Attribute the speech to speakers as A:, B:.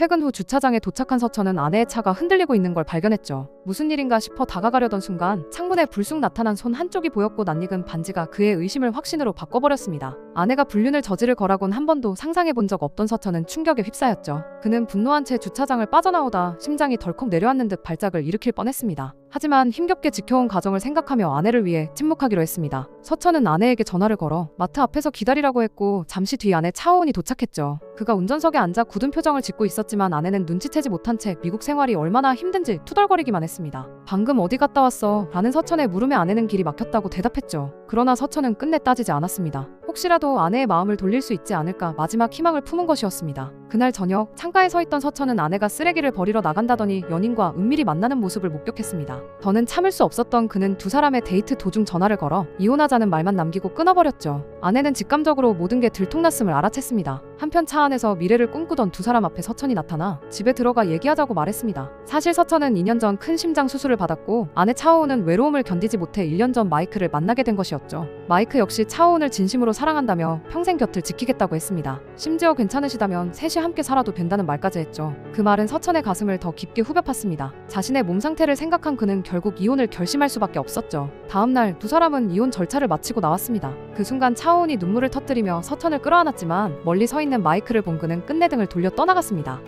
A: 퇴근 후 주차장에 도착한 서천은 아내의 차가 흔들리고 있는 걸 발견했죠. 무슨 일인가 싶어 다가가려던 순간 창문에 불쑥 나타난 손 한쪽이 보였고 낯익은 반지가 그의 의심을 확신으로 바꿔버렸습니다. 아내가 불륜을 저지를 거라곤 한 번도 상상해 본 적 없던 서천은 충격에 휩싸였죠. 그는 분노한 채 주차장을 빠져나오다 심장이 덜컥 내려앉는 듯 발작을 일으킬 뻔했습니다. 하지만 힘겹게 지켜온 가정을 생각하며 아내를 위해 침묵하기로 했습니다. 서천은 아내에게 전화를 걸어 마트 앞에서 기다리라고 했고 잠시 뒤 아내 차오은이 도착했죠. 그가 운전석에 앉아 굳은 표정을 짓고 있었지만 아내는 눈치채지 못한 채 미국 생활이 얼마나 힘든지 투덜거리기만 했습니다. 방금 어디 갔다 왔어? 라는 서천의 물음에 아내는 길이 막혔다고 대답했죠. 그러나 서천은 끝내 따지지 않았습니다. 혹시라도 아내의 마음을 돌릴 수 있지 않을까 마지막 희망을 품은 것이었습니다. 그날 저녁 창가에 서 있던 서천은 아내가 쓰레기를 버리러 나간다더니 연인과 은밀히 만나는 모습을 목격했습니다. 더는 참을 수 없었던 그는 두 사람의 데이트 도중 전화를 걸어 이혼하자는 말만 남기고 끊어버렸죠. 아내는 직감적으로 모든 게 들통났음을 알아챘습니다. 한편 차 안에서 미래를 꿈꾸던 두 사람 앞에 서천이 나타나 집에 들어가 얘기하자고 말했습니다. 사실 서천은 2년 전 큰 심장 수술을 받았고 아내 차오은은 외로움을 견디지 못해 1년 전 마이크를 만나게 된 것이었죠. 마이크 역시 차오은을 진심으로 사랑한다며 평생 곁을 지키겠다고 했습니다. 심지어 괜찮으시다면 셋이 함께 살아도 된다는 말까지 했죠. 그 말은 서천의 가슴을 더 깊게 후벼 팠습니다. 자신의 몸 상태를 생각한 그는 결국 이혼을 결심할 수밖에 없었죠. 다음 날 두 사람은 이혼 절차를 마치고 나왔습니다. 그 순간 차오은이 눈물을 터뜨리며 서천을 끌어안았지만 멀리 서 있는 마이크를 본 그는 끝내 등을 돌려 떠나갔습니다.